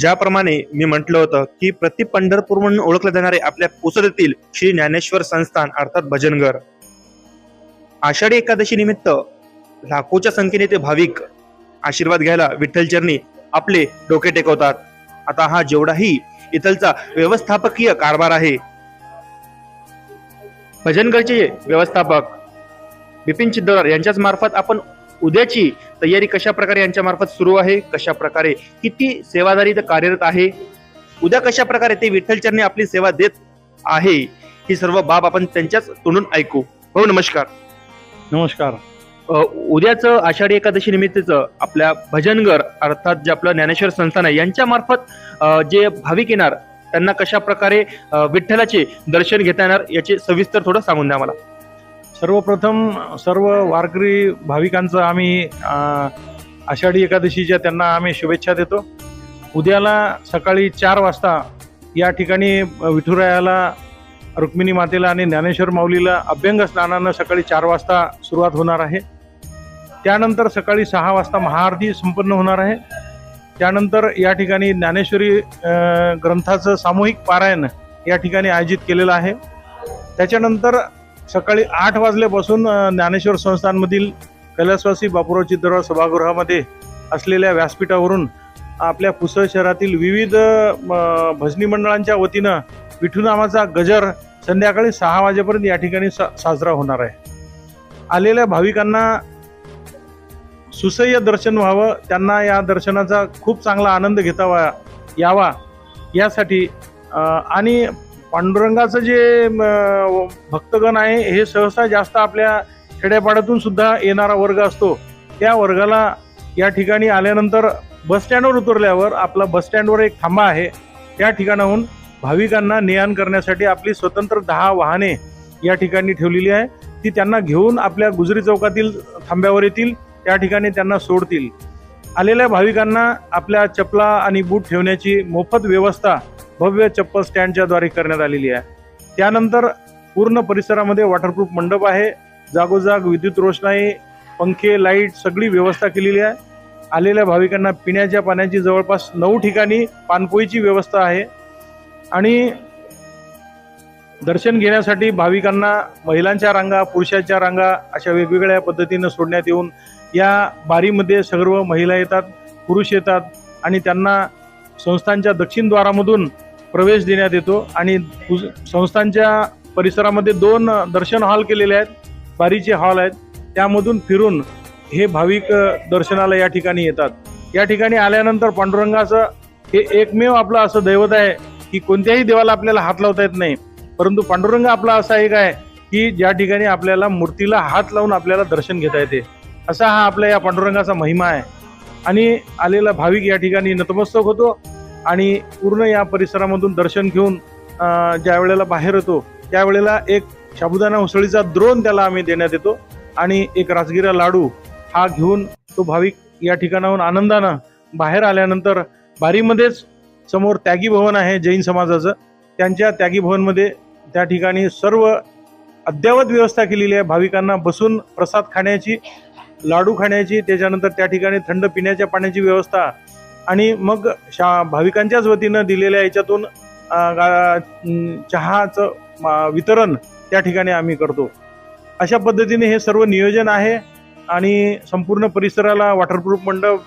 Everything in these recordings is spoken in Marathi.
ज्याप्रमाणे मी म्हटलं होतं की प्रति पंढरपूर म्हणून ओळखले जाणारे आपल्या पुसदतील श्री ज्ञानेश्वर संस्थान अर्थात भजनगर आषाढी एकादशी निमित्त लाखोच्या संख्येने ते भाविक आशीर्वाद घ्यायला विठ्ठलचरणी आपले डोके टेकवतात. आता हा जेवढाही इथलचा व्यवस्थापकीय कारभार आहे भजनगरचे व्यवस्थापक बिपिन चिद्दोरार यांच्याच मार्फत आपण उद्याची तयारी कशा प्रकारे यांच्या मार्फत सुरू आहे? कशा प्रकारे किती सेवादारी कार्यरत आहे? उद्या कशा प्रकारे ते विठ्ठलचरणी आपली सेवा देत आहे? ही सर्व बाब आपण त्यांच्याच तोंडून ऐकू. हो नमस्कार. नमस्कार. उद्याचं आषाढी एकादशी निमित्तचं आपल्या भजनगर अर्थात जे आपलं ज्ञानेश्वर संस्थान आहे यांच्या मार्फत जे भाविक येणार त्यांना कशा प्रकारे विठ्ठलाचे दर्शन घेता येणार याचे सविस्तर थोडं सांगून द्या मला. सर्वप्रथम सर्व वारकरी भाविकांचं आम्ही आषाढी एकादशीच्या त्यांना आम्ही शुभेच्छा देतो. उद्याला सकाळी चार वाजता या ठिकाणी विठुरायाला रुक्मिणी मातेला आणि ज्ञानेश्वर माऊलीला अभ्यंग स्नानानं सकाळी चार वाजता सुरुवात होणार आहे. त्यानंतर सकाळी सहा वाजता महाआरती संपन्न होणार आहे. त्यानंतर या ठिकाणी ज्ञानेश्वरी ग्रंथाचं सामूहिक पारायण या ठिकाणी आयोजित केलेलं आहे. त्याच्यानंतर सकाळी आठ वाजल्यापासून ज्ञानेश्वर संस्थानमधील कैलासवासी बापूराव चित्रराव सभागृहामध्ये असलेल्या व्यासपीठावरून आपल्या पुसळ शहरातील विविध भजनी मंडळांच्या वतीनं विठुनामाचा गजर संध्याकाळी सहा वाजेपर्यंत या ठिकाणी सा साजरा होणार आहे. आलेल्या भाविकांना सुसह्य दर्शन व्हावं त्यांना या दर्शनाचा खूप चांगला आनंद घेतावा यावा यासाठी आणि पांडुरंगाचं जे म, भक्तगण आहे हे सहसा जास्त आपल्या खेड्यापाड्यातून सुद्धा येणारा वर्ग असतो. त्या वर्गाला या ठिकाणी आल्यानंतर बसस्टँडवर उतरल्यावर आपला बसस्टँडवर एक थांबा आहे. त्या ठिकाणाहून भाविकांना ने-आण करण्यासाठी आपली स्वतंत्र दहा वाहने या ठिकाणी ठेवलेली आहे. ती त्यांना घेऊन आपल्या गुजरी चौकातील थांब्यावर येतील त्या ठिकाणी त्यांना सोडतील. आलेल्या भाविकांना आपल्या चपला आणि बूट ठेवण्याची मोफत व्यवस्था भव्य चप्पल स्टँडच्या द्वारे करण्यात आलेली आहे. त्यानंतर पूर्ण परिसरामध्ये वॉटरप्रूफ मंडप आहे. जागोजाग विद्युत रोषणाई पंखे लाइट सगळी व्यवस्था केलेली आहे. आलेल्या भाविकांना पिण्याच्या पाण्याची जवळपास नऊ ठिकाणी पाणपोईची व्यवस्था आहे. आणि दर्शन घेण्यासाठी भाविकांना महिलांच्या रांगा पुरुषांच्या रांगा अशा वेगवेगळ्या पद्धतीनं सोडण्यात येऊन या बारीमध्ये सर्व महिला येतात पुरुष येतात आणि त्यांना संस्थांच्या दक्षिण द्वारामधून प्रवेश देण्यात येतो आणि संस्थांच्या परिसरामध्ये दोन दर्शन हॉल केलेले आहेत बारीचे हॉल आहेत. त्यामधून फिरून हे भाविक दर्शनाला या ठिकाणी येतात. या ठिकाणी आल्यानंतर पांडुरंगाचं हे एकमेव आपलं असं दैवत आहे की कोणत्याही देवाला आपल्याला हात लावता येत नाही. परंतु पांडुरंग आपला असा एक आहे की ज्या ठिकाणी आपल्याला मूर्तीला हात लावून आपल्याला दर्शन घेता येते असा हा आपल्या या पांडुरंगाचा महिमा आहे. आणि आलेला भाविक या ठिकाणी नतमस्तक होतो. आणि पूर्ण या परिसरामधून दर्शन घेऊन ज्या वेळेला बाहेर येतो त्यावेळेला एक शाबुदाना उसळीचा द्रोण त्याला आम्ही देण्यात येतो आणि एक राजगिरा लाडू हा घेऊन तो भाविक या ठिकाणाहून आनंदानं बाहेर आल्यानंतर बारीमध्येच समोर त्यागी भवन आहे जैन समाजाचं. त्यांच्या त्यागी भवनमध्ये त्या ठिकाणी सर्व अद्ययावत व्यवस्था केलेली आहे. भाविकांना बसून प्रसाद खाण्याची लाडू खाण्याची त्याच्यानंतर त्या ठिकाणी थंड पिण्याच्या पाण्याची व्यवस्था आणि मग शा भाविकांच्याच वतीनं दिलेल्या याच्यातून चहाचं वितरण त्या ठिकाणी आम्ही करतो. अशा पद्धतीने हे सर्व नियोजन आहे आणि संपूर्ण परिसराला वॉटरप्रूफ मंडप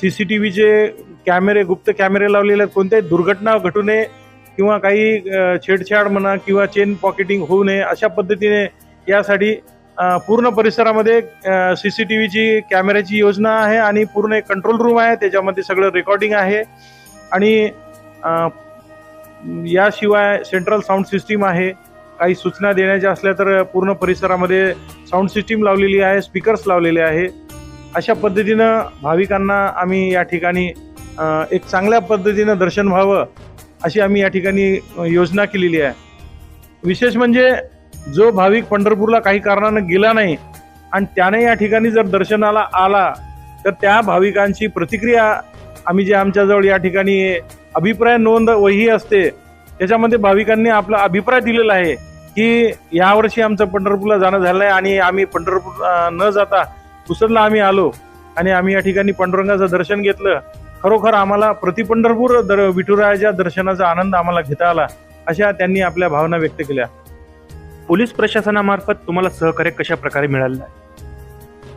सी सी टी व्हीचे कॅमेरे गुप्त कॅमेरे लावलेले आहेत. कोणत्याही दुर्घटना घटू नये किंवा काही छेडछाड म्हणा किंवा चेन पॉकेटिंग होऊ नये अशा पद्धतीने यासाठी पूर्ण परिसरामध्ये सी सी टी व्हीची कॅमेऱ्याची योजना आहे आणि पूर्ण एक कंट्रोल रूम आहे. त्याच्यामध्ये सगळं रेकॉर्डिंग आहे. आणि याशिवाय सेंट्रल साऊंड सिस्टीम आहे. काही सूचना देण्याच्या असल्या तर पूर्ण परिसरामध्ये साऊंड सिस्टीम लावलेली आहे स्पीकर्स लावलेले आहे. अशा पद्धतीनं भाविकांना आम्ही या ठिकाणी एक चांगल्या पद्धतीनं दर्शन व्हावं अशी आम्ही या ठिकाणी योजना केलेली आहे. विशेष म्हणजे जो भाविक पंढरपूरला काही कारणानं गेला नाही आणि त्याने या ठिकाणी जर दर्शनाला आला तर त्या भाविकांची प्रतिक्रिया आम्ही जे आमच्याजवळ या ठिकाणी अभिप्राय नोंद वही असते त्याच्यामध्ये भाविकांनी आपला अभिप्राय दिलेला आहे की यावर्षी आमचं पंढरपूरला जाणं झालं आहे आणि आम्ही पंढरपूर न जाता पुसदला आम्ही आलो आणि आम्ही या ठिकाणी पांडुरंगाचं दर्शन घेतलं. खरोखर आम्हाला प्रतिपंढरपूर दर विठुरायाच्या दर्शनाचा आनंद आम्हाला घेता आला अशा त्यांनी आपल्या भावना व्यक्त केल्या. पोलीस प्रशासनामार्फत तुम्हाला सहकार्य कशा प्रकारे मिळालं आहे?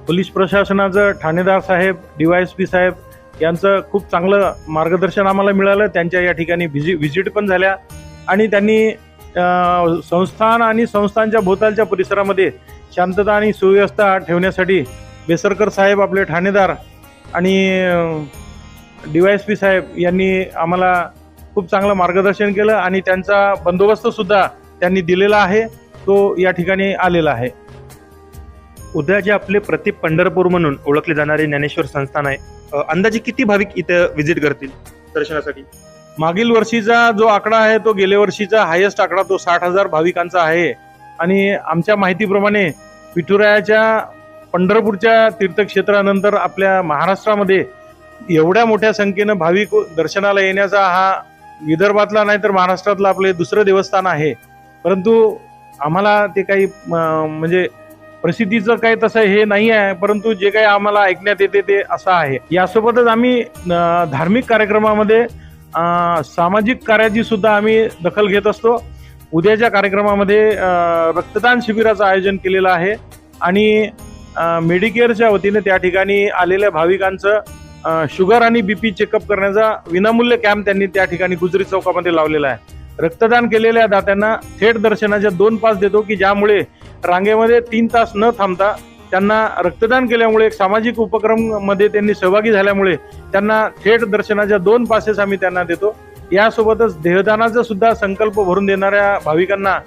पोलीस प्रशासनाचं ठाणेदार साहेब डीवायएसपी साहेब यांचं खूप चांगलं मार्गदर्शन आम्हाला मिळालं. त्यांच्या या ठिकाणी व्हिजि व्हिजिट पण झाल्या. आणि त्यांनी संस्थान आणि संस्थांच्या भोवतालच्या परिसरामध्ये शांतता आणि सुव्यवस्था ठेवण्यासाठी बेसरकर साहेब आपले ठाणेदार आणि डीवायएसपी साहेब यांनी आम्हाला खूप चांगलं मार्गदर्शन केलं आणि त्यांचा बंदोबस्तसुद्धा त्यांनी दिलेला आहे. तो या ठिकाणी आलेला आहे. उद्या जे आपले प्रति पंढरपूर म्हणून ओळखले जाणारे ज्ञानेश्वर संस्थान आहे अंदाजे किती भाविक इथं व्हिजिट करतील दर्शनासाठी? मागील वर्षीचा जो आकडा आहे तो गेल्या वर्षीचा हायेस्ट आकडा तो साठ हजार भाविकांचा आहे. आणि आमच्या माहितीप्रमाणे विठुरायाच्या पंढरपूरच्या तीर्थक्षेत्रानंतर आपल्या महाराष्ट्रामध्ये एवढ्या मोठ्या संख्येनं भाविक दर्शनाला येण्याचा हा विदर्भातला नाही तर महाराष्ट्रातलं आपले दुसरं देवस्थान आहे. परंतु आम्हाला ते काही म्हणजे प्रसिद्धीचं काही तसं हे नाही आहे परंतु जे काही आम्हाला ऐकण्यात येते ते असं आहे. यासोबतच आम्ही धार्मिक कार्यक्रमामध्ये सामाजिक कार्याची सुद्धा आम्ही दखल घेत असतो. उद्याच्या कार्यक्रमामध्ये रक्तदान शिबिराचं आयोजन केलेलं आहे आणि मेडिकेअरच्या वतीने त्या ठिकाणी आलेल्या भाविकांचं शुगर आणि बीपी चेकअप करण्याचा विनामूल्य कॅम्प त्यांनी त्या ठिकाणी गुजरी चौकामध्ये लावलेला आहे. रक्तदान केलेल्या दात्यांना थेट दर्शनाच्या दोन पास देतो की ज्यामुळे रांगेमध्ये तीन तास न थांबता त्यांना रक्तदान केल्यामुळे एक सामाजिक उपक्रममध्ये त्यांनी सहभागी झाल्यामुळे त्यांना थेट दर्शनाच्या दोन पासेस आम्ही त्यांना देतो. यासोबतच देहदानाचा सुद्धा संकल्प भरून देणाऱ्या भाविकांना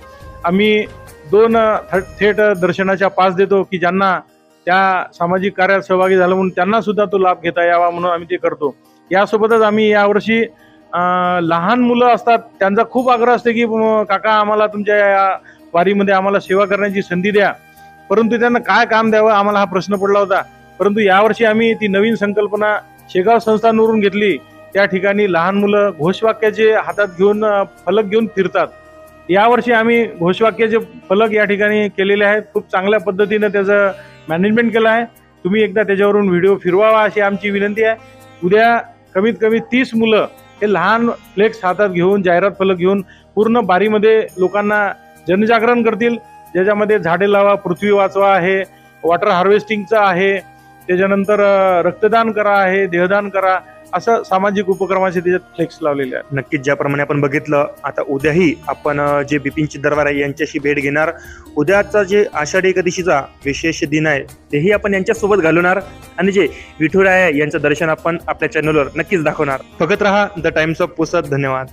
आम्ही दोन थ- थेट दर्शनाच्या पास देतो की ज्यांना त्या सामाजिक कार्यात सहभागी झालं म्हणून त्यांना सुद्धा तो लाभ घेता यावा म्हणून आम्ही ते करतो. यासोबतच आम्ही यावर्षी लहान मुलं असतात त्यांचा खूप आग्रह असते की काका आम्हाला तुमच्या या वारीमध्ये आम्हाला सेवा करण्याची संधी द्या. परंतु त्यांना काय काम द्यावं आम्हाला हा प्रश्न पडला होता. परंतु यावर्षी आम्ही ती नवीन संकल्पना शेगाव संस्थांवरून घेतली. त्या ठिकाणी लहान मुलं घोषवाक्याचे हातात घेऊन फलक घेऊन फिरतात. यावर्षी आम्ही घोषवाक्याचे फलक या ठिकाणी केलेले आहेत. खूप चांगल्या पद्धतीनं त्याचं मॅनेजमेंट केलं आहे. तुम्ही एकदा त्याच्यावरून व्हिडिओ फिरवावा अशी आमची विनंती आहे. उद्या कमीत कमी तीस मुलं हे लहान फ्लेक्स हातात घेऊन जाहिरात फलक घेऊन पूर्ण बारीमध्ये लोकांना जनजागरण करतील. ज्याच्यामध्ये झाडे लावा पृथ्वी वाचवा आहे वॉटर हार्वेस्टिंगचं आहे. त्याच्यानंतर रक्तदान करा आहे देहदान करा. असं सामाजिक उपक्रमाचे त्याच्यात फ्लेक्स लावलेले आहेत. नक्कीच ज्याप्रमाणे आपण बघितलं आता उद्याही आपण जे बिपिन चिद्दरवार आहे यांच्याशी भेट घेणार. उद्याचा जे आषाढी एकादशीचा विशेष दिन आहे तेही आपण यांच्यासोबत घालवणार. आणि जे विठुराया यांचं दर्शन आपण आपल्या चॅनलवर नक्कीच दाखवणार. बघत रहा द टाइम्स ऑफ पुसत धन्यवाद.